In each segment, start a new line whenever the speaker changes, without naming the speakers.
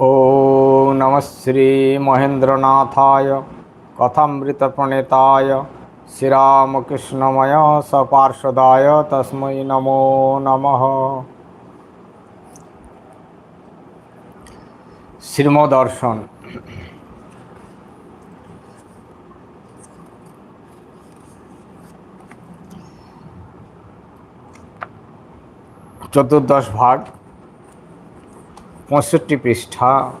ॐ नमः श्रीमहेन्द्रनाथाय कथामृतप्रणेताय श्रीरामकृष्णमय सपार्षदाय तस्मै नमो नमः শ্রীমদর্শন চতুর্দশ ভাগ পঁয়ষট্টি পৃষ্ঠা,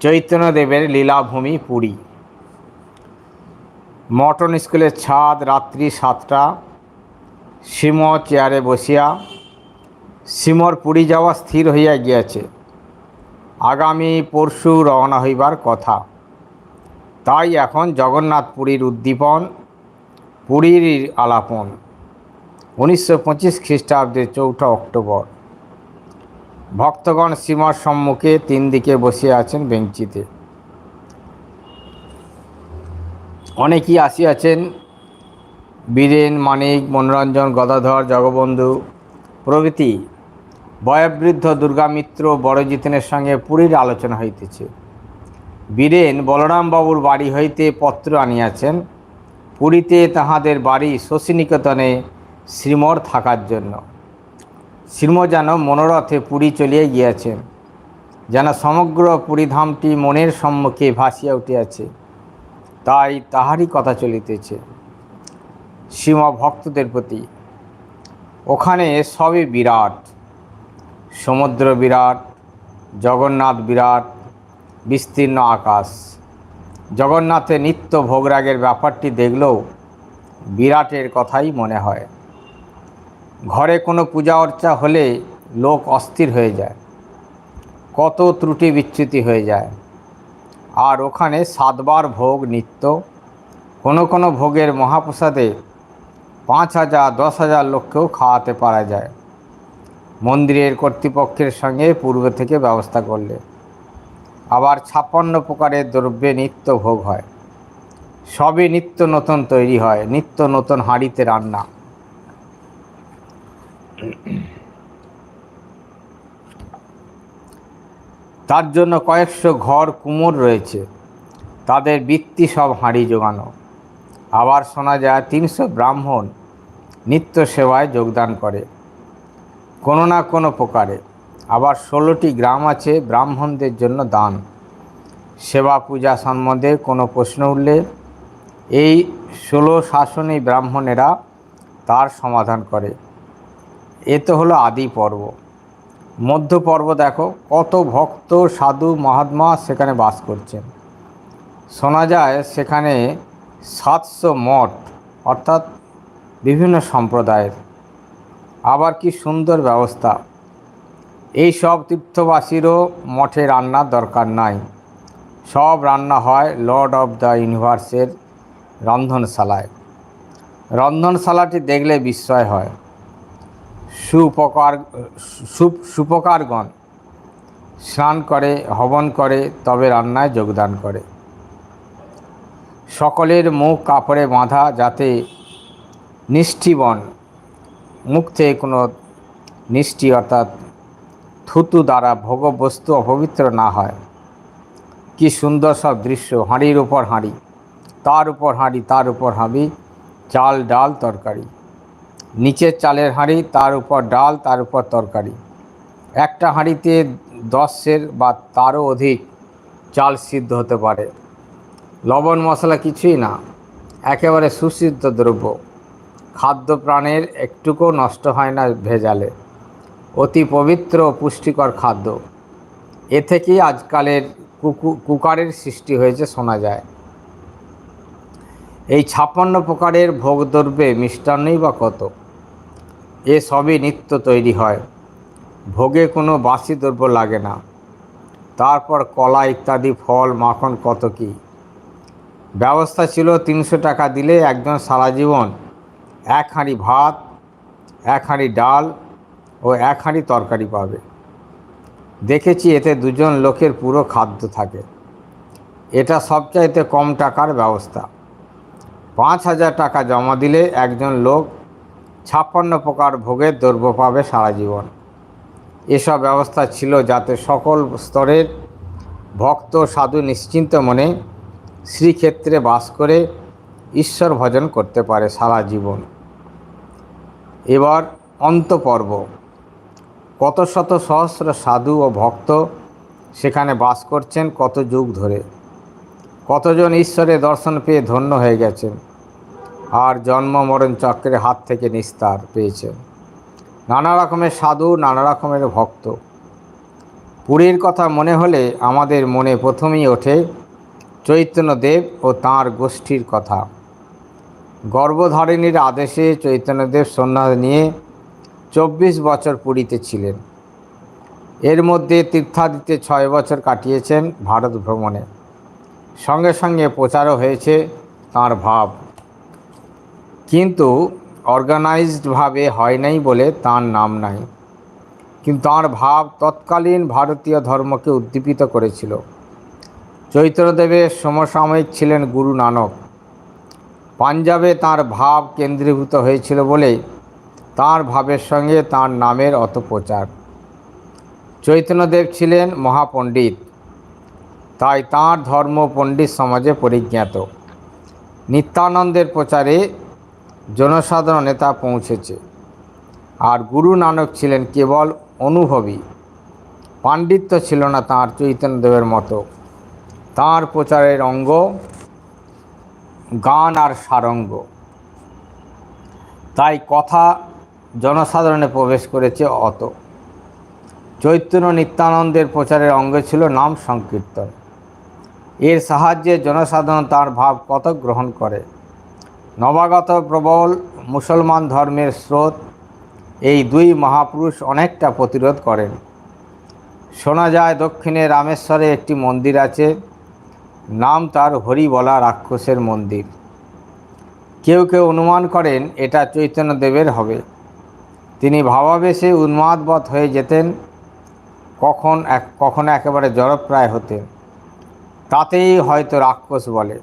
চৈতন্যদেবের লীলাভূমি পুরী। মটন স্কুলের ছাদ রাত্রি সাতটা সিম চেয়ারে বসিয়া সিমর পুরী যাওয়া স্থির হইয়া গিয়াছে। আগামী পরশু রওনা হইবার কথা। তাই এখন জগন্নাথ পুরীর উদ্দীপন, পুরীর আলাপন। উনিশশো পঁচিশ খ্রিস্টাব্দের চৌঠা অক্টোবর। ভক্তগণ সীমার সম্মুখে তিন দিকে বসে আছেন বেঞ্চিতে। অনেকেই আসিয়াছেন, বীরেন, মানিক, মনোরঞ্জন, গদাধর, জগবন্ধু, প্রভৃতি। বয়োবৃদ্ধ দুর্গামিত্র বড়জিতেনের সঙ্গে পুরীর আলোচনা হইতেছে। বীরেন বলরামবাবুর বাড়ি হইতে পত্র আনিয়াছেন। পুরীতে তাহাদের বাড়ি শশীনিকেতনে শ্রীমর থাকার জন্য। শ্রীম যেন মনোরথে পুরী চলিয়া গিয়াছেন যেন সমগ্র পুরীধামটি মনের সম্মুখে ভাসিয়া উঠিয়াছে, তাই তাহারই কথা চলিতেছে। শ্রীম ভক্তদের প্রতি, ওখানে সবই বিরাট, সমুদ্র বিরাট, জগন্নাথ বিরাট, বিস্তীর্ণ আকাশ। জগন্নাথের নিত্য ভোগরাগের ব্যাপারটি দেখলেও বিরাটের কথাই মনে হয়। ঘরে কোনো পূজা অর্চা হলে লোক অস্থির হয়ে যায়। কত ত্রুটি বিচ্যুতি হয়ে যায়। আর ওখানে সাতবার ভোগ নিত্য। কোনো কোনো ভোগের মহাপ্রসাদে পাঁচ হাজার, দশ হাজার লোককেও খাওয়াতে পারা যায়। মন্দিরের কর্তৃপক্ষের সঙ্গে পূর্ব থেকে ব্যবস্থা করলে। আবার ছাপ্পান্ন প্রকারের দ্রব্যে নিত্য ভোগ হয়। সবই নিত্য নতুন তৈরি হয়, নিত্য নতুন হাঁড়িতে রান্না। তার জন্য কয়েকশো ঘর কুমোর রয়েছে। তাদের বৃত্তি সব হাঁড়ি জোগানো। আবার শোনা যায় তিনশো ব্রাহ্মণ নিত্য সেবায় যোগদান করে। কোনো না কোনো প্রকারে আবার ষোলোটি গ্রাম আছে ব্রাহ্মণদের জন্য দান। সেবা পূজা সম্বন্ধে কোনো প্রশ্ন উঠলে এই ষোলো শাসনী ব্রাহ্মণেরা তার সমাধান করে। এ তো হলো আদি পর্ব। মধ্য পর্ব দেখো, কত ভক্ত, সাধু, মহাত্মা সেখানে বাস করছেন। শোনা যায় সেখানে সাতশো মঠ, অর্থাৎ বিভিন্ন সম্প্রদায়ের। আবার কি সুন্দর ব্যবস্থা। এই সব তীর্থবাসীরও মঠে রান্নার দরকার নাই। সব রান্না হয় লর্ড অফ দ্য ইউনিভার্সের রন্ধনশালায়। রন্ধনশালাটি দেখলে বিস্ময় হয়। সুপকার সুপকারগণ স্নান করে, হবন করে, তবে রান্নায় যোগদান করে। সকলের মুখ কাপড়ে বাঁধা যাতে নিষ্ঠিবন, মুখ থেকে কোনো নিষ্ঠি অর্থাৎ থুতু দ্বারা ভোগবস্তু অপবিত্র না হয়। কি সুন্দর সব দৃশ্য, হাঁড়ির উপর হাঁড়ি, তার উপর হাঁড়ি, তার উপর হাঁড়ি, চাল, ডাল, তরকারি। নিচের চালের হাঁড়ি, তার উপর ডাল, তার উপর তরকারি। একটা হাঁড়িতে দশের বা তারও অধিক চাল সিদ্ধ হতে পারে। লবণ মশলা কিছুই না, একেবারে সুসিদ্ধ দ্রব্য। খাদ্য প্রাণের একটুকু নষ্ট হয় না ভেজালে। অতি পবিত্র পুষ্টিকর খাদ্য। এ থেকেই আজকালের কুকু, কুকারের সৃষ্টি হয়েছে শোনা যায়। এই ছাপ্পান্ন প্রকারের ভোগদ্রব্যে মিষ্টান্নই বা কত? এ সবই নিত্য তৈরি হয়। ভোগে কোনো বাসি দ্রব্য লাগে না। তারপর কলা ইত্যাদি, ফল, মাখন কত কী? ব্যবস্থা ছিল তিনশো টাকা দিলে একজন সারা জীবন এক হাঁড়ি ভাত, এক হাঁড়ি ডাল ও এক হাঁড়ি তরকারি পাবে। দেখেছি এতে দুজন লোকের পুরো খাদ্য থাকে। এটা সবচাইতে কম টাকার ব্যবস্থা। পাঁচ হাজার টাকা জমা দিলে একজন লোক ছাপ্পান্ন প্রকার ভোগের দ্রব্য পাবে সারা জীবন। এসব ব্যবস্থা ছিল যাতে সকল স্তরের ভক্ত সাধু নিশ্চিন্ত মনে শ্রীক্ষেত্রে বাস করে ঈশ্বর ভজন করতে পারে সারা জীবন। এবার অন্তপর্ব। কত শত সহস্র সাধু ও ভক্ত সেখানে বাস করছেন কত যুগ ধরে। কতজন ঈশ্বরের দর্শন পেয়ে ধন্য হয়ে গেছেন। আর জন্ম মরণ চক্রের হাত থেকে নিস্তার পেয়েছেন নানা রকমের সাধু, নানা রকমের ভক্ত। পুরীর কথা মনে হলে আমাদের মনে প্রথমেই ওঠে চৈতন্যদেব ও তাঁর গোষ্ঠীর কথা। গর্ভধারিণীর আদেশে চৈতন্যদেব সন্ন্যাস নিয়ে চব্বিশ বছর পুরীতে ছিলেন। এর মধ্যে তীর্থাদিতে ছয় বছর কাটিয়েছেন ভারত ভ্রমণে। সঙ্গে সঙ্গে প্রচারও হয়েছে তাঁর ভাব। কিন্তু অর্গানাইজডভাবে হয় নাই বলে তাঁর নাম নাই। কিন্তু তাঁর ভাব তৎকালীন ভারতীয় ধর্মকে উদ্দীপিত করেছিল। চৈতন্যদেবের সমসাময়িক ছিলেন গুরু নানক। পাঞ্জাবে তাঁর ভাব কেন্দ্রীভূত হয়েছিল বলে তাঁর ভাবের সঙ্গে তাঁর নামের অত প্রচার চৈতন্যদেব ছিলেন মহাপণ্ডিত। তাই তাঁর ধর্ম পণ্ডিত সমাজে পরিজ্ঞাত। নিত্যানন্দের প্রচারে জনসাধারণ নেতা পৌঁছেছে। আর গুরু নানক ছিলেন কেবল অনুভবী। পাণ্ডিত্য ছিল না তাঁর চৈতন্যদেবের মতো। তাঁর প্রচারের অঙ্গ, গান আর সারঙ্গ। তাই কথা জনসাধারণে প্রবেশ করেছে অত। চৈতন্য নিত্যানন্দের প্রচারের অঙ্গ ছিল নাম সংকীর্তন। এর সাহায্যে জনসাধারণ তার ভাব কত গ্রহণ করে। নবাগত প্রবল মুসলমান ধর্মের স্রোত এই দুই মহাপুরুষ অনেকটা প্রতিরোধ করেন। শোনা যায় দক্ষিণে রামেশ্বরে একটি মন্দির আছে, নাম তার হরিবলা রাক্ষসের মন্দির। কেউ কেউ অনুমান করেন এটা চৈতন্যদেবের হবে। তিনি ভাবাবেশে উন্মাদবৎ হয়ে যেতেন, কখন এক, কখনো একেবারে জড়প্রায় হতেন। তাতেই হয়তো রাক্ষস বলে।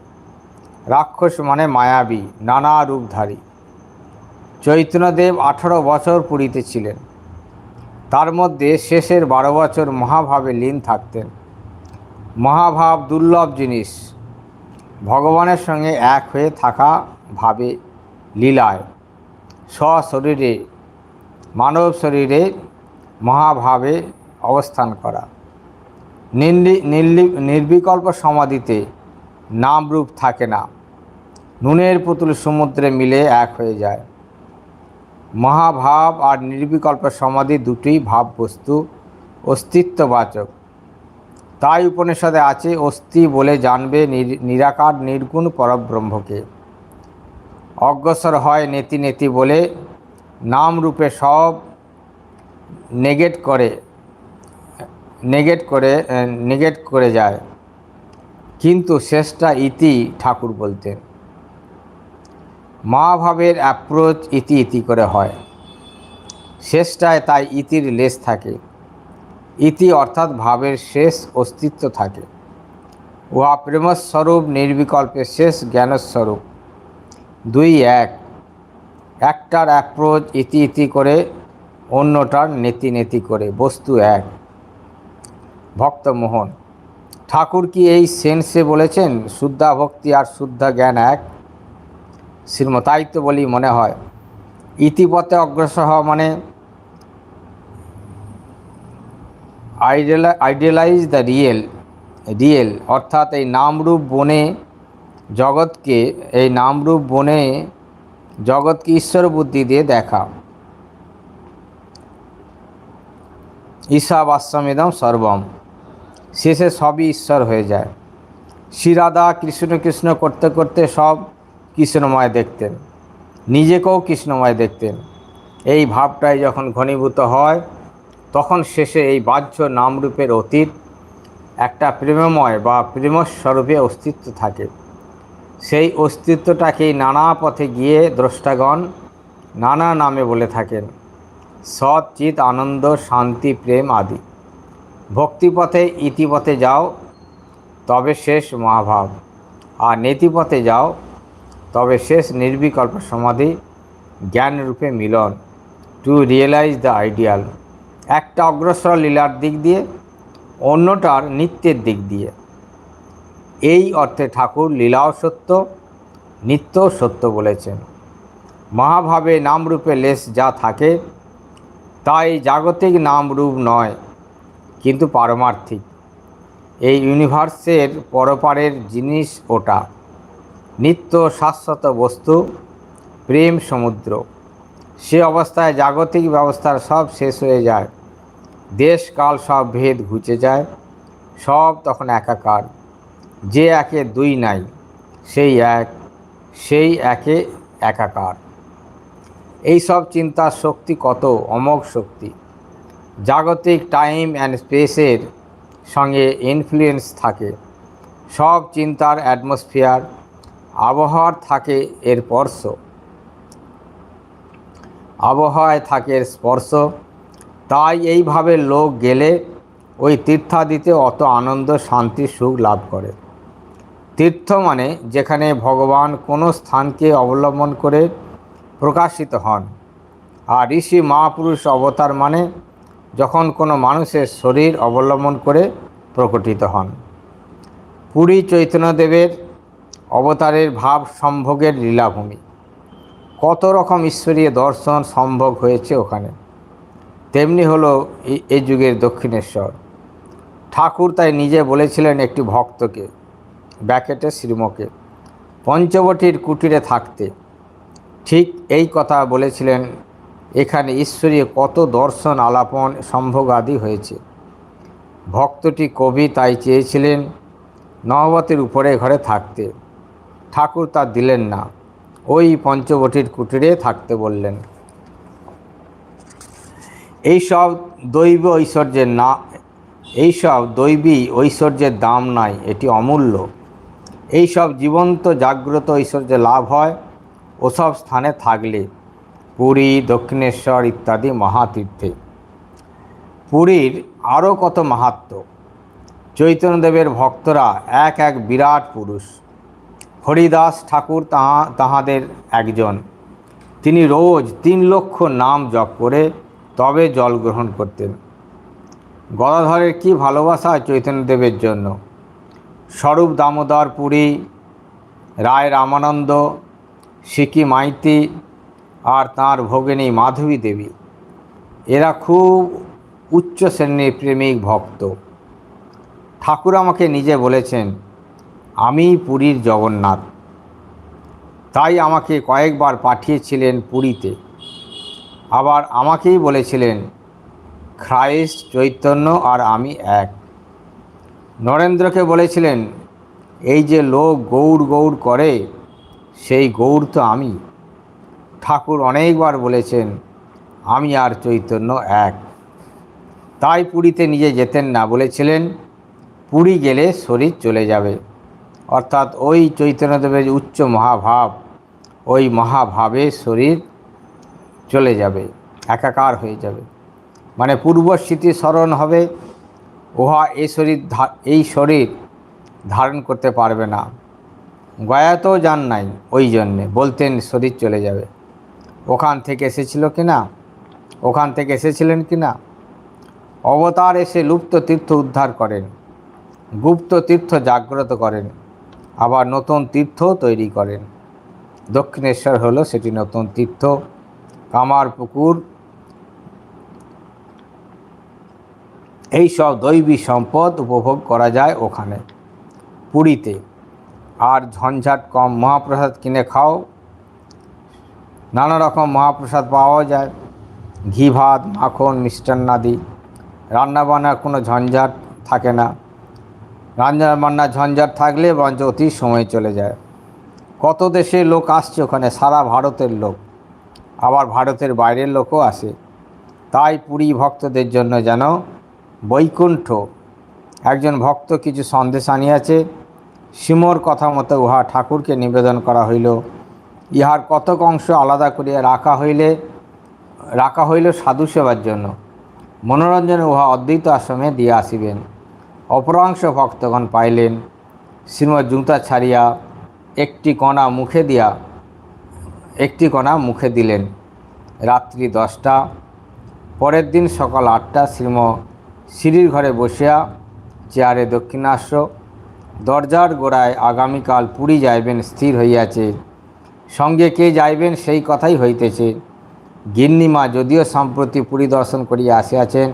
রাক্ষস মানে মায়াবী, নানা রূপধারী। চৈতন্যদেব আঠারো বছর পুরীতে ছিলেন তার মধ্যে শেষের বারো বছর মহাভাবে লীন থাকতেন। মহাভাব দুর্লভ জিনিস। ভগবানের সঙ্গে এক হয়ে থাকা ভাবে লীলায় স্বশরীরে মানব শরীরে মহাভাবে অবস্থান করা। নির্বিকল্প সমাধিতে নামরূপ থাকে না। নুনের পুতুল সমুদ্রে মিলে এক হয়ে যায়। মহাভাব আর নির্বিকল্প সমাধি দুটোই ভাববস্তু, অস্তিত্ববাচক। তাই উপনিষদে আছে, অস্থি বলে জানবে নির- নিরাকার, নির্গুণ পরব্রহ্মকে। অগ্রসর হয় নেতি নেতি বলে নাম রূপে সব নেগেট করে নেগেট করে নেগেট করে যায়। কিন্তু শেষটা ইতি ঠাকুর বলতেন। মহাভাবের অ্যাপ্রোচ ইতি ইতি করে হয়। শেষটায় তাই ইতির লেশ থাকে। ইতি অর্থাৎ ভাবের শেষ অস্তিত্ব থাকে। উহা প্রেমস্বরূপ নির্বিকল্পের শেষ জ্ঞানস্বরূপ। দুই এক। একটার অ্যাপ্রোচ ইতি ইতি করে, অন্যটার নেতি নেতি করে। বস্তু এক। ভক্তমোহন ঠাকুর কি এই সেন্সে বলেছেন, শুদ্ধা ভক্তি আর শুদ্ধা জ্ঞান এক? শ্রীমতাই তো বলি মনে হয়। ইতিপথে অগ্রসর হওয়া মানে আইডিয়ালাইজ দ্য রিয়েল রিয়েল অর্থাৎ এই নামরূপ বনে জগৎকে, এই নামরূপ বনে জগৎকে ঈশ্বর বুদ্ধি দিয়ে দেখা। ঈশাবাস্যমিদম সর্বম। শেষে সবই ঈশ্বর হয়ে যায়। শ্রীরাধা কৃষ্ণ কৃষ্ণ করতে করতে সব কৃষ্ণময় দেখতেন, নিজেকেও কৃষ্ণময় দেখতেন। এই ভাবটাই যখন ঘনীভূত হয়, তখন শেষে এই বাহ্য নামরূপের অতীত একটা প্রেমময় বা প্রেমস্বরূপে অস্তিত্ব থাকে। সেই অস্তিত্বটাকেই নানা পথে গিয়ে দ্রষ্টাগণ নানা নামে বলে থাকেন, সৎ চিত আনন্দ, শান্তি, প্রেম আদি। ভক্তিপথে ইতিপথে যাও, তবে শেষ মহাভাব। আর নেতিপথে যাও তবে শেষ নির্বিকল্প সমাধি জ্ঞানরূপে মিলন টু রিয়েলাইজ দ্য আইডিয়াল একটা অগ্রসর লীলার দিক দিয়ে, অন্যটার নিত্যের দিক দিয়ে। এই অর্থে ঠাকুর লীলাও সত্য নিত্য সত্য বলেছেন। মহাভাবে নামরূপে লেস যা থাকে, তাই জাগতিক নামরূপ নয়, কিন্তু পারমার্থিক। এই ইউনিভার্সের পরপারের জিনিস ওটা। নিত্য শাশ্বত বস্তু, প্রেম সমুদ্র। সে অবস্থায় জাগতিক ব্যবস্থার সব শেষ হয়ে যায়। দেশ, কাল সব ভেদ ঘুচে যায়। সব তখন একাকার। যে একে দুই নাই, সেই এক, সেই একে একাকার। এই সব চিন্তার শক্তি কত অমোঘ শক্তি। জাগতিক টাইম অ্যান্ড স্পেসের সঙ্গে ইনফ্লুয়েন্স থাকে। সব চিন্তার অ্যাটমসফিয়ার আবহাওয়ার থাকে এর স্পর্শ। আবহাওয়ায় থাকে এর স্পর্শ। তাই এইভাবে লোক গেলে ওই তীর্থাদিতে অত আনন্দ, শান্তি, সুখ লাভ করে। তীর্থ মানে যেখানে ভগবান কোনো স্থানকে অবলম্বন করে প্রকাশিত হন। আর ঋষি মহাপুরুষ অবতার মানে যখন কোনো মানুষের শরীর অবলম্বন করে প্রকটিত হন। পুরী চৈতন্যদেবের অবতারের ভাব সম্ভোগের লীলাভূমি। কত রকম ঈশ্বরীয় দর্শন সম্ভব হয়েছে ওখানে। তেমনি হলো এই- যুগের দক্ষিণেশ্বর। ঠাকুর তাই নিজে বলেছিলেন একটি ভক্তকে, ব্যাকেটে শ্রীমকে পঞ্চবটির কুটিরে থাকতে। ঠিক এই কথা বলেছিলেন, এখানে ঈশ্বরীয় কত দর্শন, আলাপন, সম্ভোগ আদি হয়েছে। ভক্তটি কবি তাই চেয়েছিলেন নহবতের উপরে ঘরে থাকতে। ঠাকুর তা দিলেন না। ওই পঞ্চবটির কুটিরে থাকতে বললেন, এইসব দৈব ঐশ্বর্যের না, এইসব দৈবী ঐশ্বর্যের দাম নাই, এটি অমূল্য। এইসব জীবন্ত জাগ্রত ঐশ্বর্য লাভ হয়, ওসব স্থানে থাকলে পুরী, দক্ষিণেশ্বর ইত্যাদি মহাতীর্থে। পুরীর আরও কত মাহাত্ম চৈতন্যদেবের ভক্তরা এক এক বিরাট পুরুষ। হরিদাস ঠাকুর তাহা, তাহাদের একজন। তিনি রোজ তিন লক্ষ নাম জপ করে তবে জল গ্রহণ করতেন। গদাধরের কি ভালোবাসা চৈতন্যদেবের জন্য? স্বরূপ দামোদর পুরী, রায় রামানন্দ, সিকি মাইতি আর তাঁর ভগিনী মাধবী দেবী। এরা খুব উচ্চ শ্রেণির প্রেমিক ভক্ত। ঠাকুর আমাকে নিজে বলেছেন আমি পুরীর জগন্নাথ। তাই আমাকে কয়েকবার পাঠিয়েছিলেন পুরীতে। আবার আমাকেই বলেছিলেন, খ্রাইস্ট, চৈতন্য আর আমি এক। নরেন্দ্রকে বলেছিলেন, এই যে লোক গৌড় গৌড় করে, সেই গৌড় তো আমি। ঠাকুর অনেকবার বলেছেন, আমি আর চৈতন্য এক। তাই পুরীতে নিজে যেতেন না বলেছিলেন, পুরী গেলে শরীর চলে যাবে। অর্থাৎ ওই চৈতন্যদেবের যে উচ্চ মহাভাব, ওই মহাভাবে শরীর চলে যাবে, একাকার হয়ে যাবে। মানে পূর্ব স্মৃতি স্মরণ হবে, উহা এই শরীর এই শরীর ধারণ করতে পারবে না। গয়াতেও যান নাই ওই জন্যে, বলতেন শরীর চলে যাবে। ওখান থেকে এসেছিল কি না ওখান থেকে এসেছিলেন কি না অবতার এসে লুপ্ত তীর্থ উদ্ধার করেন, গুপ্ত তীর্থ জাগ্রত করেন। আবার নতুন তীর্থ তৈরি করেন। দক্ষিণেশ্বর হলো সেটি নতুন তীর্থ। কামার পুকুর এই সব দৈবী সম্পদ উপভোগ করা যায় ওখানে। পুরীতে। আর ঝঞ্ঝাট কম, মহাপ্রসাদ কিনে খাও। নানা রকম মহাপ্রসাদ পাওয়া যায়। ঘি, ভাত, মাখন, মিষ্টান্নাদি। রান্নাবান্নার কোনো ঝঞ্ঝাট থাকে না। রান্না বান্নার ঝঞ্ঝাট থাকলে বরঞ্চ অতি সময় চলে যায়। কত দেশের লোক আসছে ওখানে? সারা ভারতের লোক। আবার ভারতের বাইরের লোকও আসে। তাই পুরী ভক্তদের জন্য যেন বৈকুণ্ঠ। একজন ভক্ত কিছু সন্দেশ আনিয়াছে সিমর কথা মতো উহা ঠাকুরকে নিবেদন করা হইল। ইহার কতক অংশ আলাদা করিয়া রাখা হইলে, রাখা হইল সাধু সেবার জন্য। মনোরঞ্জনে উহা অদ্বৈত আশ্রমে দিয়ে আসিবেন। অপরাংশ ভক্তগণ পাইলেন। শ্রীমৎ জুতা ছাড়িয়া একটি কণা মুখে দিয়া, একটি কণা মুখে দিলেন। রাত্রি দশটা, পরের দিন সকাল আটটা শ্রীম সিঁড়ির ঘরে বসিয়া চেয়ারে দক্ষিণাস্য দরজার গোড়ায় আগামীকাল পুরী যাইবেন স্থির হইয়াছে। সঙ্গে কে যাইবেন সেই কথাই হইতেছে। গিন্নিমা যদিও সম্প্রতি পুরী দর্শন করিয়া আসিয়াছেন,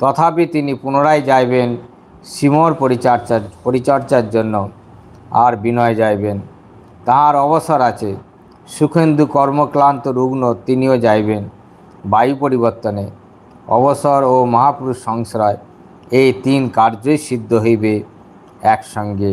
তথাপি তিনি পুনরায় যাইবেন সিমর পরিচর্যার পরিচর্যার জন্য আর বিনয় যাইবেন। তাহার অবসর আছে। সুখেন্দু কর্মক্লান্ত রুগ্ন তিনিও যাইবেন বায়ু পরিবর্তনে। অবসর ও মহাপুরুষ সংশ্রয়, এই তিন কার্যই সিদ্ধ হইবে একসঙ্গে।